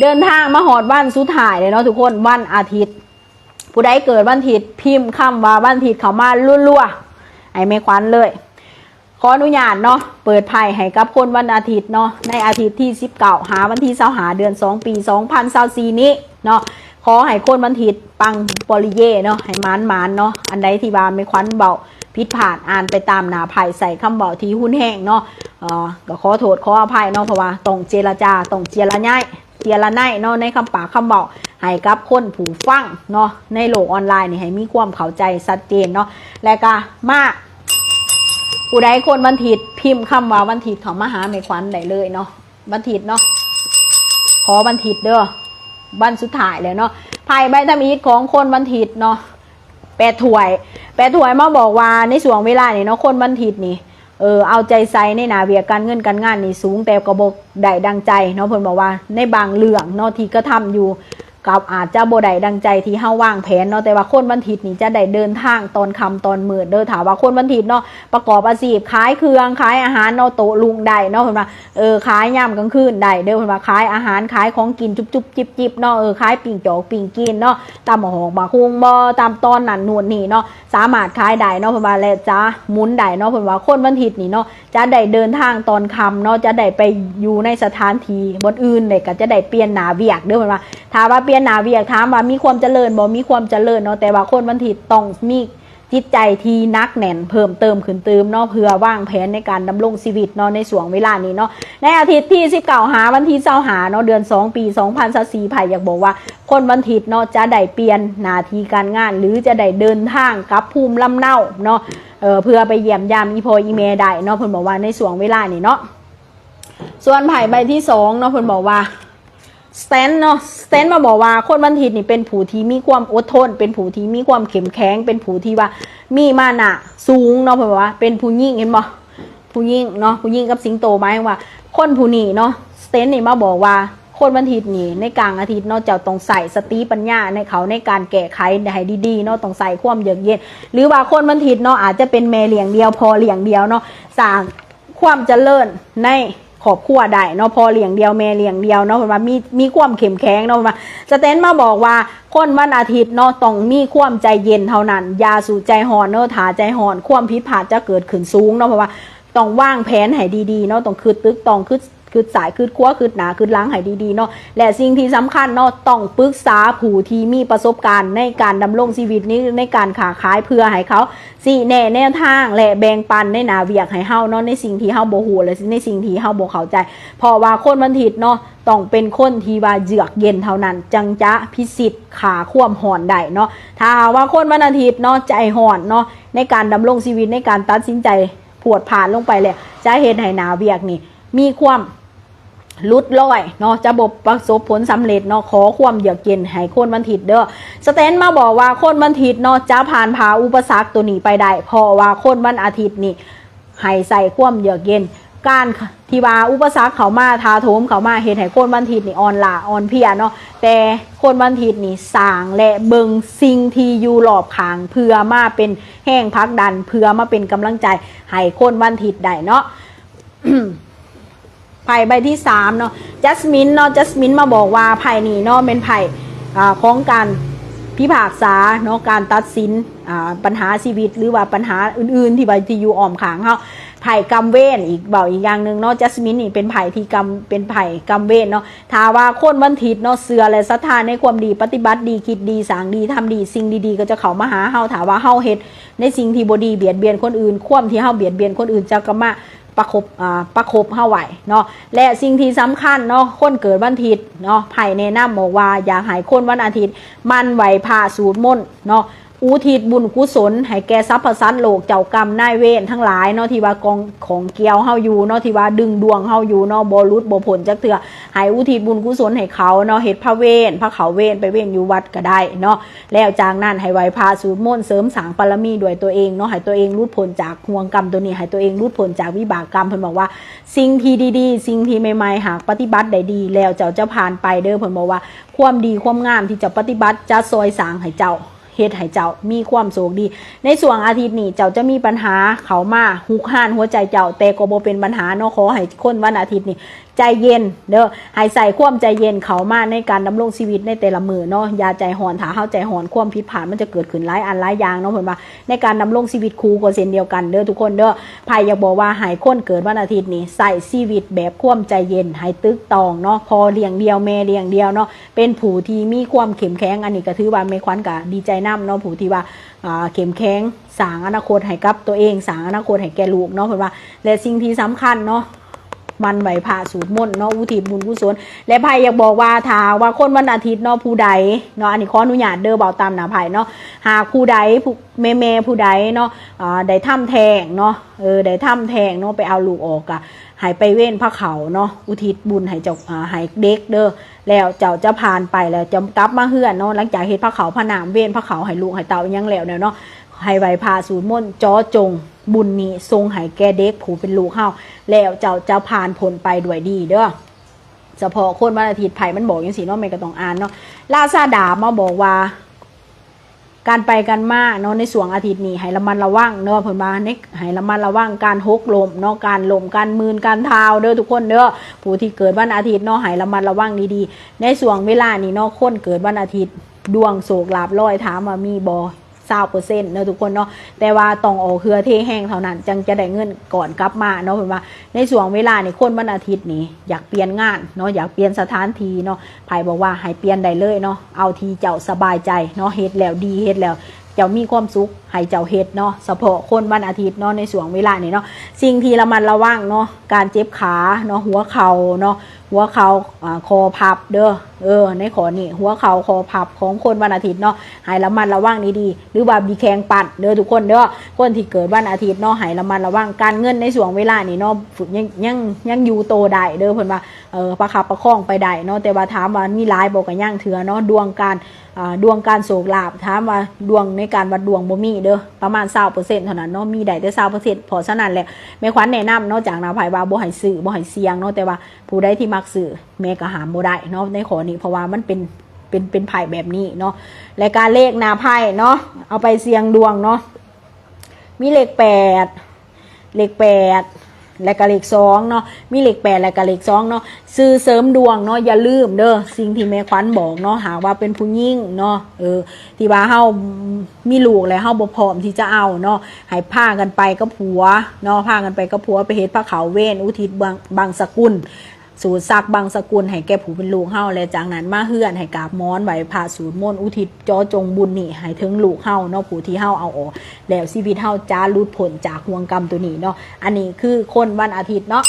เดินทางมาหอดวันสุดท้ายเลยเนาะทุกคนวันอาทิตย์ ผู้ใดเกิดวันอาทิตย์พิมพ์คำว่าวันอาทิตย์เขามาลัวๆไอ้ไม่ควันเลย ขออนุญาตเนาะเปิดไพ่ให้กับคนวันอาทิตย์เนาะในอาทิตย์ที่19หาวันที่เสาหาเดือน2ปี2024นี้เนาะขอให้คนวันอาทิตย์ปังปริเย่เนาะให้มานมานเนาะอันใดที่ว่าไม่ควันเบาผิดพลาดอ่านไปตามหนาไพ่ใส่คำเบาทีหุ้นแห้งเนาะเออก็ขอโทษขออภัยเนาะเพราะว่าต้องเจรจาต้องเจรง่าย เจรไนเนาะในคำปากคำเบาให้กับคนผู้ฟังเนาะในโลกออนไลน์นี่ให้มีความเข้าใจชัดเจนเนาะและก็มาผู้ใดคนวันทิดพิมพ์คำว่าวันทิดเขามหาไม่ควันได้เลยเนาะวันทิดเนาะขอวันทิดเด้อวันสุดท้ายเลยเนาะไพ่ใบทำอีทของคนวันทิดเนาะแปดถวย แปดถวยมาบอกว่าในช่วงเวลานี่เนาะคนวันทิดนี่ เออเอาใจใส่ในหนาเวียการเงินการงานนี่สูงแต่กระบอกได้ดังใจเนาะเพิ่นบอกว่าในบางเรื่องเนาะที่ก็ทำอยู่ กับอาจจะบ่ได้ดังใจที่เฮาวางแผนเนาะแต่ว่าคนวันทิดนี่จะได้เดินทางตอนคำตอนมืดเด้อถามว่าคนวันทิดเนาะประกอบอาชีพขายเครื่องขายอาหารเนาะโตลุงได้เนาะเพิ่นว่าเออขายยามกลางคืนได้เด้อเพิ่นว่าขายอาหารขายของกินจุบจุบจิบจิบเนาะเออขายปิ่งจอกปิ่งกินเนาะตามหองมาคุงบ่ตามตอนนั่นนู่นนี่เนาะสามารถขายได้เนาะเพิ่นว่าแล้วจ้าหมุนได้เนาะเพิ่นว่าคนวันทิดนี่เนาะจะได้เดินทางตอนค่ำเนาะจะได้ไปอยู่ในสถานที่บนอื่นเลยก็จะได้เปลี่ยนหนาเวียกเด้อเพิ่นว่าถามว่าเปลี่ยนหนาเวียกถามว่ามีความเจริญบ่มีความเจริญเนาะแต่ว่าคนวันทิดต้องมีจิตใจที่นักแน่นเพิ่มเติมขึ้นเติมเนาะเพื่อว่างแผนในการดำรงชีวิตเนาะในช่วงเวลานี้เนาะในอาทิตย์ที่19หาวันที่20หาเนาะเดือน 2 ปี 2024ไผ่อยากบอกว่า คนวันทิตเนาะจะได้เปลี่ยนหน้าที่การงาน หรือจะได้เดินทางกับภูมิลำเนาเนาะเออเพื่อไปเยี่ยมยามอีพออีเมได้เนาะเพิ่นบอกว่าในช่วงเวลานี้เนาะส่วนไผ่ใบที่สองเนาะเพิ่นบอกว่า สแตนเนาะสแตนมาบอกว่าคนวันทิตย์นี่เป็นผู้ที่มีความอดทน เป็นผู้ที่มีความเข้มแข็ง เป็นผู้ที่ว่ามีมานะสูงเนาะเพิ่อว่าเป็นผู้ยิ่งเห็นบ่ผู้ยิ่งเนาะผู้ยิ่งกับสิงโตหมายว่า คนผู้นี้เนาะสแตนนี่มาบอกว่าคนวันอาทิตย์นี่ในกลางอาทิตย์เนาะเจ้าต้องใส่สติปัญญาในเขาในการแก้ไขให้ดีๆเนาะต้องใส่ความเยือกเย็นหรือว่าคนวันอาทิตย์เนาะอาจจะเป็นแม่เลี้ยงเดียวพอเลี้ยงเดียวเนาะสร้างความเจริญใน ครอบครัวได้เนาะพอเลี้ยงเดียวแม่เลี้ยงเดียวเนาะเพิ่นว่ามีมีความเข้มแข็งเนาะเพิ่นว่าสเตนมาบอกว่าคนวันอาทิตย์เนาะต้องมีความใจเย็นเท่านั้นอย่าสู่ใจห่อนเนาะถาใจห่อน ความผิดพลาดจะเกิดขึ้นสูงเนาะเพราะว่าต้องวางแผนให้ดีๆเนาะต้องคือตึกต้องคือ คือสายคือครัวคือหนาคือล้างให้ดีๆเนาะและสิ่งที่สำคัญเนาะต้องปรึกษาผู้ที่มีประสบการณ์ในการดำรงชีวิตนี้ในการขาขายเพื่อให้เขาสิแน่แนวทางและแบ่งปันในหนาเวียกให้เฮาเนาะในสิ่งที่เฮาบ่ฮู้และในสิ่งที่เฮาบ่เข้าใจเพราะว่าคนวันทิตเนาะต้องเป็นคนที่ว่าเยือกเย็นเท่านั้น จังจะพิสิทธิ์ขาควมห่อนได้เนาะถ้าว่าคนวันอาทิตย์เนาะใจห่อนเนาะในการดำรงชีวิตในการตัดสินใจผวดผ่านลงไปเลยจะเห็นให้หนาเวียกนี่มีความ ลุดลอยเนาะจะบบประสบผลสำเร็จเนาะขอความเยือกเย็นให้คนวันทิตเด้อสเตนมาบอกว่าคนวันทิตเนาะจะผ่านพาอุปสรรคตัวนี้ไปได้เพราะว่าคนวันอาทิตย์นี่ให้ใส่ความเยือกเย็น การที่ว่าอุปสรรคเขามาทาโถมเขามาเห็นให้คนวันทิตนี่อ่อนละอ่อนเพียเนาะแต่คนวันทิตนี่สางและเบิงสิ่งที่อยู่รอบขางเพื่อมาเป็นแห้งพักดันเพื่อมาเป็นกำลังใจให้คนวันทิตได้เนาะ ไพ่ใบที่สามเนาะจัสมินเนาะจัสมินมาบอกว่าไพ่นี้เนาะเป็นไพ่ของการพิพากษาเนาะการตัดสินปัญหาชีวิตหรือว่าปัญหาอื่น ๆ ที่ใบที่อยู่อ้อมขางเขาไผ่กำเว้นอีกเบาอีกอย่างหนึ่งเนาะจัสมินนี่เป็นไผ่ที่กำเป็นไผ่กำเว้นเนาะถาว่าคนวันทิตเนาะเสือและศรัทธาในความดีปฏิบัติดีคิดดีสางดีทำดีสิ่งดีๆ ก็จะเข้ามาหาเฮาถาว่าเฮาเฮ็ดในสิ่งที่บ่ดีเบียดเบียนคนอื่น ความที่เฮาเบียดเบียนคนอื่นจะก็มา ประคบอ่าประคบเฮาไหวเนาะและสิ่งที่สำคัญเนาะคนเกิดวันอาทิตย์เนาะไผ่แนะนำบอกว่าอยากให้คนวันอาทิตย์ มันไหวผ่าสูตรมนเนาะ อุทิศบุญกุศลให้แก่ทรัพย์สัตว์โลกเจ้ากรรมนายเวรทั้งหลายเนาะที่ว่ากองของเกียวเฮาอยู่เนาะที่ว่าดึงดวงเฮาอยู่เนาะบ่รุดบ่ผลจักเถื่อให้อุทิศบุญกุศลให้เขาเนาะเฮ็ดพระเวรพระเขาเวรไปเวรอยู่วัดก็ได้เนาะแล้วจากนั้นให้ไหวพาสูตรมนต์เสริมสางบารมีด้วยตัวเองเนาะให้ตัวเองรุดพ้นจากห่วงกรรมตัวนี้ให้ตัวเองรุดพ้นจากวิบากกรรมเพิ่นบอกว่า สิ่งที่ดีๆ สิ่งที่ใหม่ๆหากปฏิบัติได้ดี แล้วเจ้าจะผ่านไปเด้อเพิ่นบอกว่าความดีความงามที่จะปฏิบัติจะซอยสางให้เจ้า เฮ็ดให้เจ้ามีความโศกดี ในส่วนอาทิตย์นี้เจ้าจะมีปัญหาเขามาหุกห่านหัวใจเจ้าแต่ก็บ่เป็นปัญหาเนาะขอให้คนวันอาทิตย์นี้ ใจเย็นเด้อให้ใส่ความใจเย็นเขามาในการดำรงชีวิตในแต่ละมือเนาะอย่าใจหอนถ้าเฮาใจหอนความผิดพลาดมันจะเกิดขึ้นหลายอันหลายอย่างเนาะเพิ่นว่าในการดำรงชีวิตครูก็เช่นเดียวกันเด้อทุกคนเด้อไผอยากบอกว่าให้คนเกิดวันอาทิตย์นี้ใส่ชีวิตแบบความใจเย็นให้ตึกตองเนาะพอเลี้ยงเดียวแม่เลี้ยงเดียวเนาะเป็นผู้ที่มีความเข้มแข็งอันนี้ก็ถือว่าแม่ขวัญก็ดีใจนํเนาะผู้ที่ว่าเข้มแข็งสางอนาคตให้กับตัวเองสางอนาคตให้แก่ลูกเนาะเพิ่นว่าและสิ่งที่สำคัญเนาะ มันไหวผ่าสูตรมนเนาะอุทิศบุญกุศลและไพ่อยากบอกว่าถาว่าคนวันอาทิตย์เนาะผู้ใดเนาะอันนี้ขออนุญาตเด้อเบาตามหนาไผ่เนาะหากผู้ใดผู้แม่แม่ผู้ใดเนาะอ่าได้ทำแทงเนาะเออได้ทำแทงเนาะไปเอาลูกออกอะหายไปเว้นพระเขาเนาะอุทิศบุญให้เจ้าอ่าให้เด็กเด้อแล้วเจ้าจะผ่านไปแล้วจะกลับมาเฮือนเนาะหลังจากเฮ็ดพระเขาพระนามเว้นพระเขาให้ลูกให้เต่ายังแล้วเนาะให้ไหวพาสูตรมนต์จอจง บุญนี้ทรงให้แกเด็กผูเป็นลูกเฮาแล้วเจ้าจะผ่านผลไปด้วยดีเด้อเฉพาะคนวันอาทิตย์ไผ่มันบอกอย่างสีเนาะไม่ก็ต้องอ่านเนาะลาซาดามาบอกว่า การไปกันมาเนาะในส่วงอาทิตย์นี้ให้ระมัดระวังเนาะเพิ่นว่าในให้ระมัดระวังการหกลมเนาะการลมการมืนการเท้าเด้อทุกคนเด้อผู้ที่เกิดวันอาทิตย์เนาะให้ระมัดระวังดีๆในส่วงเวลานี้เนาะคนเกิดวันอาทิตย์ดวงโศกลาบลอยถามว่ามีบอ เศร้าเปอร์เซ็นต์เนาะทุกคนเนาะแต่ว่าต้องออกเครือเทแห้งเท่านั้น จังจะได้เงินก่อนกลับมาเนาะเพิ่นว่าในส่วงเวลานี่คนวันอาทิตย์นี่อยากเปลี่ยนงานเนาะอยากเปลี่ยนสถานที่เนาะไผบอกว่าให้เปลี่ยนได้เลยเนาะเอาทีเจ้าสบายใจเนาะเฮ็ดแล้วดีเฮ็ดแล้วเจ้ามีความสุขให้เจ้าเฮ็ดเนาะเฉพาะคนวันอาทิตย์เนาะในส่วงเวลานี้เนาะสิ่งที่ระมัดระวังเนาะการเจ็บขาเนาะหัวเข่าเนาะ หัวเข่าคอพับเด้อเออ ในขอนี่หัวเข่าคอพับของคนวันอาทิตย์เนาะให้ระมัดระวังดีๆหรือว่าบีแข้งปัดเด้อทุกคนเด้อคนที่เกิดวันอาทิตย์เนาะให้ระมัดระวังการเงินในส่วงเวลานี้เนาะยังยังยังอยู่โตได้เด้อเพิ่นว่าเออประคับประคองไปได้เนาะแต่ว่าถามว่ามีหลายบอกกันย่างเถือเนาะดวงการดวงการโศกลาบถามว่าดวงในการวัดดวงบ่มีเด้อประมาณ20%เท่านั้นเนาะมีได้แต่20%พอฉะนั้นแหละแม่ขวัญแนะนำเนาะจากนาภัยว่าบ่ให้ซื้อบ่ให้เสี่ยงเนาะแต่ว่าผู้ใดที่มัักซื้อแม่ก็หามบ่ได้เนาะในขอนี้เพราะว่ามันเป็นเป็นเป็นไพ่แบบนี้เนาะและการเลขนาไพ่เนาะเอาไปเสี่ยงดวงเนาะมีเลขแปดเลขแปดและก็เลขสองเนาะมีเลขแปดและก็เลขสองเนาะซื้อเสริมดวงเนาะอย่าลืมเด้อสิ่งที่แม่ขวัญบอกเนาะหากว่าเป็นผู้หญิงเนาะเออที่ว่าเฮามีลูกแล้วเฮาบ่พร้อมที่จะเอาเนาะให้พากันไปกับผัวเนาะพากันไปกับผัวไปเฮ็ดพระเขาเว้นอุทิศบางบางสกุล สูตรซักบางสกุลให้แก่ผู้เป็นลูกเฮาและจากนั้นมาเฮือนให้กาบม้อนไหวพาสูตรมนต์อุทิศจอจงบุญนี่ให้ถึงลูกเฮาเนาะผู้ที่เฮาเอาออกแล้วชีวิตเฮาจะหลุดผลจากห่วงกรรมตัวนี้เนาะอันนี้คือคนวันอาทิตย์เนาะ